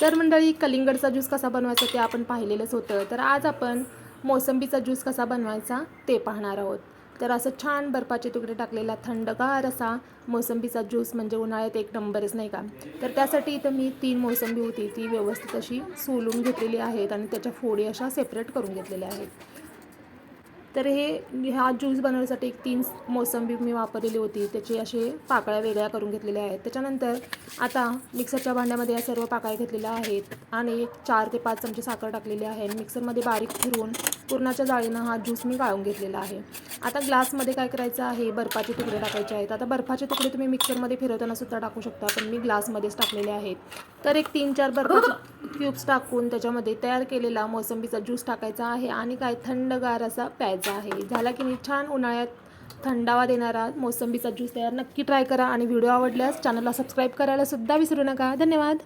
तर मंडळी कलिंगडचा ज्यूस कसा बनवायचा ते आपण पाहिलेलंच होतं. तर आज आपण मोसंबीचा ज्यूस कसा बनवायचा ते पाहणार आहोत. तर असं छान बर्फाचे तुकडे टाकलेला थंडगार असा मोसंबीचा ज्यूस म्हणजे उन्हाळ्यात एक नंबरच नाही का? तर त्यासाठी इथं मी तीन मोसंबी होती ती व्यवस्थित अशी सोलून घेतलेली आहेत आणि त्याच्या फोडी अशा सेपरेट करून घेतलेल्या आहेत. तर हे हा ज्यूस बनवण्यासाठी एक तीन मोसंबी मी वापरलेली होती. त्याची असे पाकळ्या वेगळ्या करून घेतलेल्या आहेत. त्याच्यानंतर आता मिक्सरच्या भांड्यामध्ये या सर्व पाकळ्या घेतलेल्या आहेत आणि एक चार ते पाच चमचे साखर टाकलेली आहे. मिक्सरमध्ये बारीक फिरवून पूर्णाच्या जाळीनं हा ज्यूस मी गाळून घेतलेला आहे. आता ग्लासमध्ये काय करायचं आहे? बर्फाचे तुकडे टाकायचे आहेत. आता बर्फाचे तुकडे तुम्ही मिक्सरमध्ये फिरवताना सुद्धा टाकू शकता पण मी ग्लासमध्येच टाकलेले आहेत. तर एक तीन चार बर्फाचे क्यूब्स टाकून त्याच्यामध्ये तयार केलेला मोसंबीचा ज्यूस टाकायचा आहे आणि काय थंडगार असा प्यायचा आहे. झाला की नाही? छान उन्हाळ्यात थंडावा देणारा मोसंबीचा ज्यूस तयार. नक्की ट्राय करा आणि व्हिडिओ आवडल्यास चॅनलला सबस्क्राईब करायला सुद्धा विसरू नका. धन्यवाद.